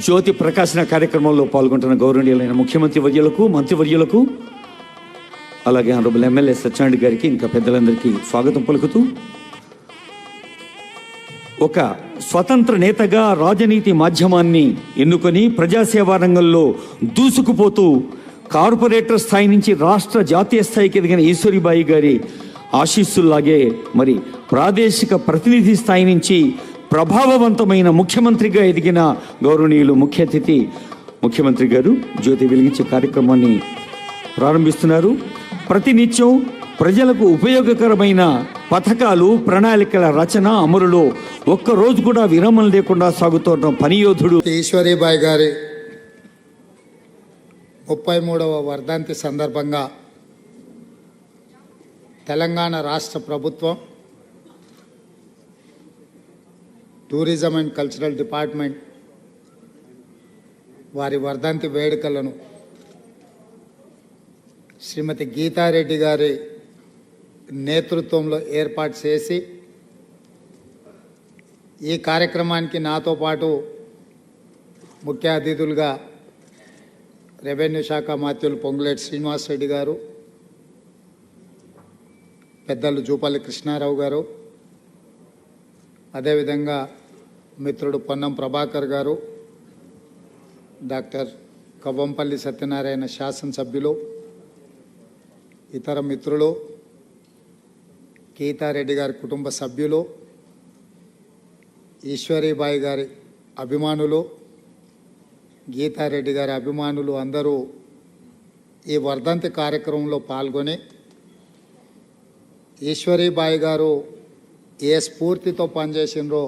జ్యోతి ప్రకాశన కార్యక్రమంలో పాల్గొంటున్న గౌరవనీయులైన ముఖ్యమంత్రి వర్యులకు మంత్రివర్యులకు అలాగే ఆనరబుల్ ఎమ్మెల్యే సత్యనారాయణ గారికి ఇంకా పెద్దలందరికీ స్వాగతం పలుకుతూ ఒక స్వతంత్ర నేతగా రాజనీతి మాధ్యమాన్ని ఎన్నుకొని ప్రజాసేవా రంగంలో దూసుకుపోతూ కార్పొరేటర్ స్థాయి నుంచి రాష్ట్ర జాతీయ స్థాయికి ఎదిగిన ఈశ్వరిబాయి గారి ఆశీస్సుల్లాగే మరి ప్రాదేశిక ప్రతినిధి స్థాయి నుంచి ప్రభావవంతమైన ముఖ్యమంత్రిగా ఎదిగిన గౌరవనీయులు ముఖ్య అతిథి ముఖ్యమంత్రి గారు జ్యోతి వెలిగించే కార్యక్రమాన్ని ప్రారంభిస్తున్నారు. ప్రతినిత్యం ప్రజలకు ఉపయోగకరమైన పథకాలు ప్రణాళికల రచన అమలులో ఒక్క రోజు కూడా విరామం లేకుండా సాగుతున్న పనియోధుడు ఈశ్వరీబాయి గారి ముప్పై మూడవ వర్ధంతి సందర్భంగా తెలంగాణ రాష్ట్ర ప్రభుత్వం టూరిజం అండ్ కల్చరల్ డిపార్ట్మెంట్ వారి వర్ధంతి వేడుకలను శ్రీమతి గీతారెడ్డి గారి నేతృత్వంలో ఏర్పాటు చేసి ఈ కార్యక్రమానికి నాతో పాటు ముఖ్య అతిథులుగా రెవెన్యూ శాఖ మాత్యులు పొంగులేటి శ్రీనివాస్ రెడ్డి గారు పెద్దలు జూపల్లి కృష్ణారావు గారు అదేవిధంగా మిత్రుడు పొన్నం ప్రభాకర్ గారు డాక్టర్ కవ్వంపల్లి సత్యనారాయణ శాసనసభ్యులు ఇతర మిత్రులు గీతారెడ్డి గారి కుటుంబ సభ్యులు ఈశ్వరీబాయి గారి అభిమానులు గీతారెడ్డి గారి అభిమానులు అందరూ ఈ వర్ధంతి కార్యక్రమంలో పాల్గొని ఈశ్వరీబాయి గారు ఏ స్ఫూర్తితో పనిచేసినరో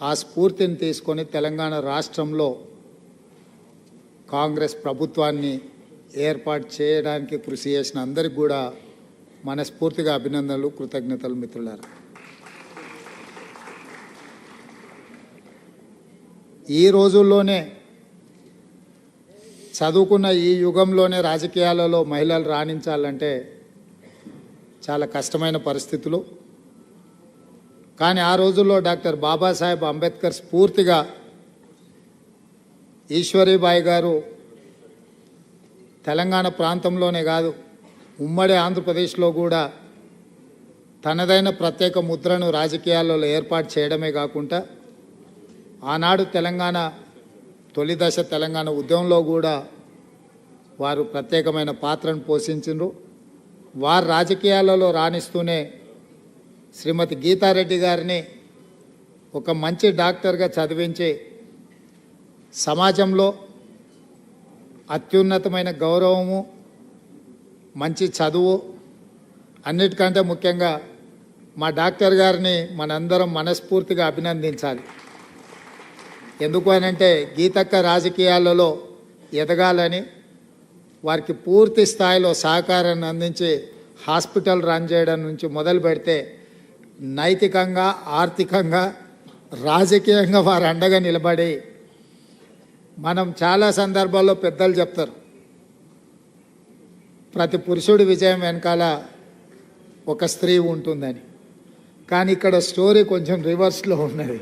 ఆ స్ఫూర్తిని తీసుకొని తెలంగాణ రాష్ట్రంలో కాంగ్రెస్ ప్రభుత్వాన్ని ఏర్పాటు చేయడానికి కృషి చేసిన అందరికి కూడా మనస్ఫూర్తిగా అభినందనలు కృతజ్ఞతలు మిత్రులారా. ఈ రోజుల్లోనే చదువుకున్న ఈ యుగంలోనే రాజకీయాలలో మహిళలు రాణించాలంటే చాలా కష్టమైన పరిస్థితులు. కానీ ఆ రోజుల్లో డాక్టర్ బాబాసాహెబ్ అంబేద్కర్ స్ఫూర్తిగా ఈశ్వరీబాయి గారు తెలంగాణ ప్రాంతంలోనే కాదు ఉమ్మడి ఆంధ్రప్రదేశ్లో కూడా తనదైన ప్రత్యేక ముద్రను రాజకీయాలలో ఏర్పాటు చేయడమే కాకుండా ఆనాడు తెలంగాణ తొలి దశ తెలంగాణ ఉద్యమంలో కూడా వారు ప్రత్యేకమైన పాత్రను పోషించారు వారు రాజకీయాలలో రాణిస్తూనే శ్రీమతి గీతారెడ్డి గారిని ఒక మంచి డాక్టర్గా చదివించి సమాజంలో అత్యున్నతమైన గౌరవము మంచి చదువు అన్నిటికంటే ముఖ్యంగా మా డాక్టర్ గారిని మనందరం మనస్ఫూర్తిగా అభినందించాలి. ఎందుకు అనంటే గీతక్క రాజకీయాలలో ఎదగాలని వారికి పూర్తి స్థాయిలో సహకారాన్ని అందించి హాస్పిటల్ రన్ చేయడం నుంచి మొదలు పెడితే నైతికంగా ఆర్థికంగా రాజకీయంగా వారు అండగా నిలబడి మనం చాలా సందర్భాల్లో పెద్దలు చెప్తారు. ప్రతి పురుషుడి విజయం వెనకాల ఒక స్త్రీ ఉంటుందని. కానీ ఇక్కడ స్టోరీ కొంచెం రివర్స్లో ఉన్నది.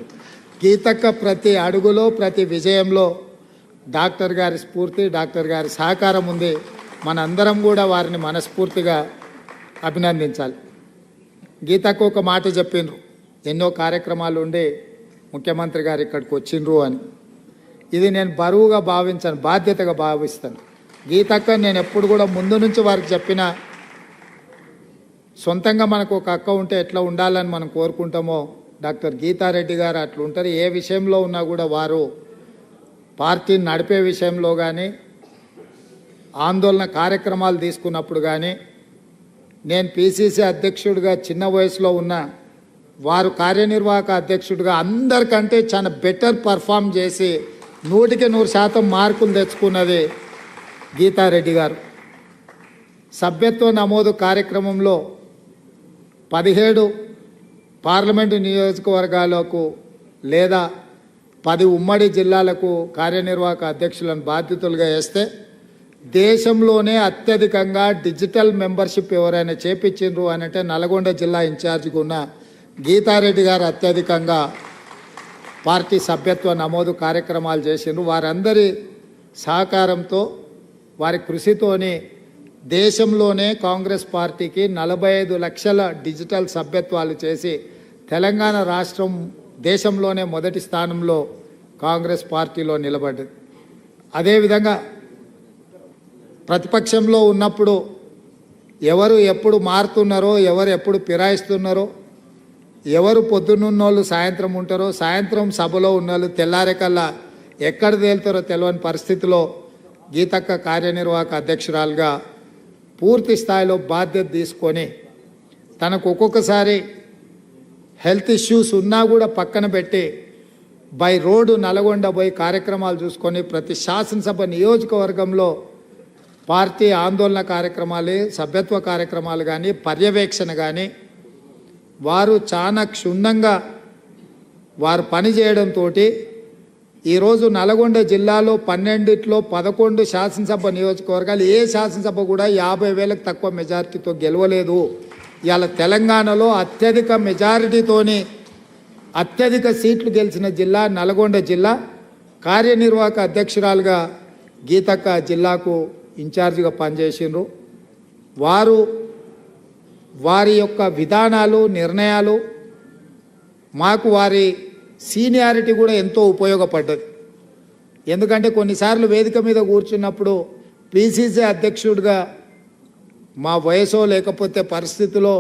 గీతక్క ప్రతి అడుగులో ప్రతి విజయంలో డాక్టర్ గారి స్ఫూర్తి డాక్టర్ గారి సహకారం ఉంది. మనందరం కూడా వారిని మనస్ఫూర్తిగా అభినందించాలి. గీతకు ఒక మాట చెప్పిండ్రు. ఎన్నో కార్యక్రమాలు ఉండి ముఖ్యమంత్రి గారు ఇక్కడికి వచ్చిండ్రు అని. ఇది నేను బరువుగా భావించాను బాధ్యతగా భావిస్తాను. గీతక్క నేను ఎప్పుడు కూడా ముందు నుంచి వారికి చెప్పిన సొంతంగా మనకు ఒక అక్క ఉంటే ఎట్లా ఉండాలని మనం కోరుకుంటామో డాక్టర్ గీతారెడ్డి గారు అట్లా ఉంటారు ఏ విషయంలో ఉన్నా కూడా వారు పార్టీని నడిపే విషయంలో కానీ ఆందోళన కార్యక్రమాలు తీసుకున్నప్పుడు కానీ నేను పిసిసి అధ్యక్షుడిగా చిన్న వయసులో ఉన్న వారు కార్యనిర్వాహక అధ్యక్షుడిగా అందరికంటే చాలా బెటర్ పర్ఫామ్ చేసి నూటికి నూరు శాతం మార్కులు తెచ్చుకున్నది గీతారెడ్డి గారు. సభ్యత్వ నమోదు కార్యక్రమంలో పదిహేడు పార్లమెంటు నియోజకవర్గాలకు లేదా పది ఉమ్మడి జిల్లాలకు కార్యనిర్వాహక అధ్యక్షులను బాధ్యతలుగా వేస్తే దేశంలోనే అత్యధికంగా డిజిటల్ మెంబర్షిప్ ఎవరైనా చేపించిండ్రు అని అంటే నల్గొండ జిల్లా ఇన్ఛార్జిగా ఉన్న గీతారెడ్డి గారు అత్యధికంగా పార్టీ సభ్యత్వ నమోదు కార్యక్రమాలు చేసిండ్రు. వారందరి సహకారంతో వారి కృషితోని దేశంలోనే కాంగ్రెస్ పార్టీకి నలభై ఐదు లక్షల డిజిటల్ సభ్యత్వాలు చేసి తెలంగాణ రాష్ట్రం దేశంలోనే మొదటి స్థానంలో కాంగ్రెస్ పార్టీలో నిలబడ్డది. అదేవిధంగా ప్రతిపక్షంలో ఉన్నప్పుడు ఎవరు ఎప్పుడు మారుతున్నారో ఎవరు ఎప్పుడు ఫిరాయిస్తున్నారో ఎవరు పొద్దున్నున్నోళ్ళు సాయంత్రం ఉంటారో సాయంత్రం సభలో ఉన్నోళ్ళు తెల్లారేకల్లా ఎక్కడ తేలుతారో తెలియని పరిస్థితిలో గీతక్క కార్యనిర్వాహక అధ్యక్షురాలుగా పూర్తి స్థాయిలో బాధ్యత తీసుకొని తనకు ఒక్కొక్కసారి హెల్త్ ఇష్యూస్ ఉన్నా కూడా పక్కన పెట్టి బై రోడ్డు నల్గొండ పోయి కార్యక్రమాలు చూసుకొని ప్రతి శాసనసభ నియోజకవర్గంలో పార్టీ ఆందోళన కార్యక్రమాలు సభ్యత్వ కార్యక్రమాలు కానీ పర్యవేక్షణ కానీ వారు చాలా క్షుణ్ణంగా వారు పనిచేయడంతో ఈరోజు నల్గొండ జిల్లాలో పన్నెండిట్లో పదకొండు శాసనసభ నియోజకవర్గాలు ఏ శాసనసభ కూడా యాభై వేలకు తక్కువ మెజారిటీతో గెలవలేదు. ఇవాళ తెలంగాణలో అత్యధిక మెజారిటీతోని అత్యధిక సీట్లు గెలిచిన జిల్లా నల్గొండ జిల్లా. కార్యనిర్వాహక అధ్యక్షురాలుగా గీతక్క జిల్లాకు ఇన్ఛార్జిగా పనిచేసిండ్రు. వారు వారి యొక్క విధానాలు నిర్ణయాలు మాకు వారి సీనియారిటీ కూడా ఎంతో ఉపయోగపడ్డది. ఎందుకంటే కొన్నిసార్లు వేదిక మీద కూర్చున్నప్పుడు పిసిసి అధ్యక్షుడిగా మా వయసో లేకపోతే పరిస్థితిలో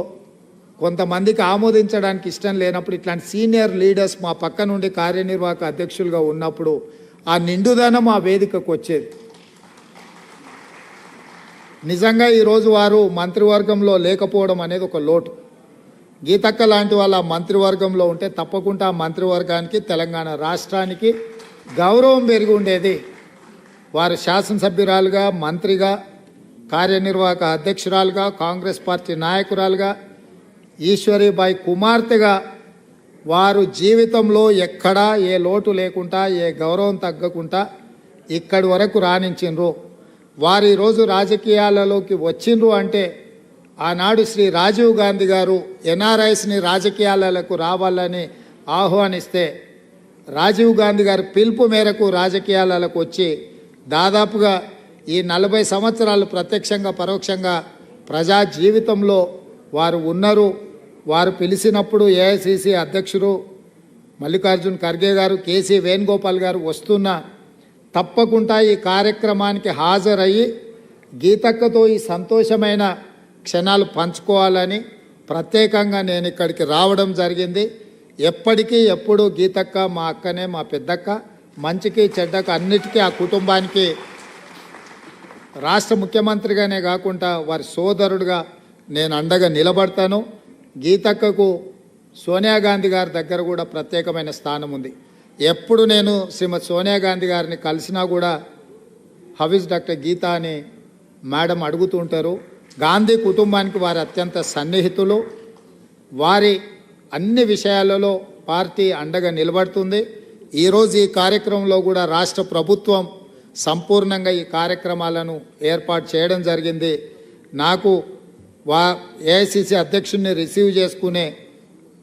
కొంతమందికి ఆమోదించడానికి ఇష్టం లేనప్పుడు ఇట్లాంటి సీనియర్ లీడర్స్ మా పక్క నుండి కార్యనిర్వాహక అధ్యక్షులుగా ఉన్నప్పుడు ఆ నిండుదనం ఆ వేదికకు వచ్చేది. నిజంగా ఈరోజు వారు మంత్రివర్గంలో లేకపోవడం అనేది ఒక లోటు. గీతక్క లాంటి వాళ్ళ మంత్రివర్గంలో ఉంటే తప్పకుండా మంత్రివర్గానికి తెలంగాణ రాష్ట్రానికి గౌరవం పెరిగి ఉండేది. వారు శాసనసభ్యురాలుగా మంత్రిగా కార్యనిర్వాహక అధ్యక్షురాలుగా కాంగ్రెస్ పార్టీ నాయకురాలుగా ఈశ్వరీబాయి కుమార్తెగా వారు జీవితంలో ఎక్కడా ఏ లోటు లేకుండా ఏ గౌరవం తగ్గకుండా ఇక్కడి వరకు రాణించిండ్రు వారు ఈరోజు రాజకీయాలలోకి వచ్చిండ్రు అంటే ఆనాడు శ్రీ రాజీవ్ గాంధీ గారు ఎన్ఆర్ఐస్ని రాజకీయాలకు రావాలని ఆహ్వానిస్తే రాజీవ్ గాంధీ గారి పిలుపు మేరకు రాజకీయాలకు వచ్చి దాదాపుగా ఈ నలభై సంవత్సరాలు ప్రత్యక్షంగా పరోక్షంగా ప్రజా జీవితంలో వారు ఉన్నారు. వారు పిలిచినప్పుడు ఏఐసిసి అధ్యక్షుడు మల్లికార్జున్ ఖర్గే గారు కేసీ వేణుగోపాల్ గారు వస్తున్నా తప్పకుండా ఈ కార్యక్రమానికి హాజరయ్యి గీతక్కతో ఈ సంతోషమైన క్షణాలు పంచుకోవాలని ప్రత్యేకంగా నేను ఇక్కడికి రావడం జరిగింది. ఎప్పటికీ ఎప్పుడు గీతక్క మా అక్కనే మా పెద్దక్క మంచికి చెడ్డకు అన్నిటికీ ఆ కుటుంబానికి రాష్ట్ర ముఖ్యమంత్రిగానే కాకుండా వారి సోదరుడుగా నేను అండగా నిలబడతాను. గీతక్కకు సోనియా గాంధీ గారి దగ్గర కూడా ప్రత్యేకమైన స్థానం ఉంది. ఎప్పుడు నేను శ్రీమతి సోనియా గాంధీ గారిని కలిసినా కూడా హవిజ్ డాక్టర్ గీత అని మేడం అడుగుతుంటారు గాంధీ కుటుంబానికి వారి అత్యంత సన్నిహితులు. వారి అన్ని విషయాలలో పార్టీ అండగా నిలబడుతుంది. ఈరోజు ఈ కార్యక్రమంలో కూడా రాష్ట్ర ప్రభుత్వం సంపూర్ణంగా ఈ కార్యక్రమాలను ఏర్పాటు చేయడం జరిగింది. నాకు వా ఏఐసిసి అధ్యక్షుడిని రిసీవ్ చేసుకునే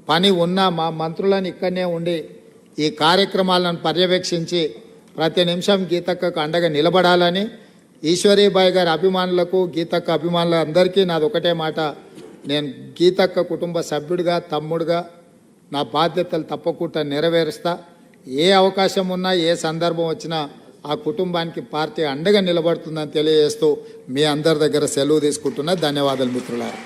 పని ఉన్న మా మంత్రులను ఇక్కడనే ఉండి ఈ కార్యక్రమాలను పర్యవేక్షించి ప్రతి నిమిషం గీతక్కకు అండగా నిలబడాలని ఈశ్వరీబాయి గారి అభిమానులకు గీతక్క అభిమానులందరికీ నాది ఒకటే మాట. నేను గీతక్క కుటుంబ సభ్యుడిగా తమ్ముడుగా నా బాధ్యతలు తప్పకుండా నెరవేరుస్తా. ఏ అవకాశం ఉన్నా ఏ సందర్భం వచ్చినా ఆ కుటుంబానికి పార్టీ అండగా నిలబడుతుందని తెలియజేస్తూ మీ అందరి దగ్గర సెలవు తీసుకుంటున్నా. ధన్యవాదాలు మిత్రులారా.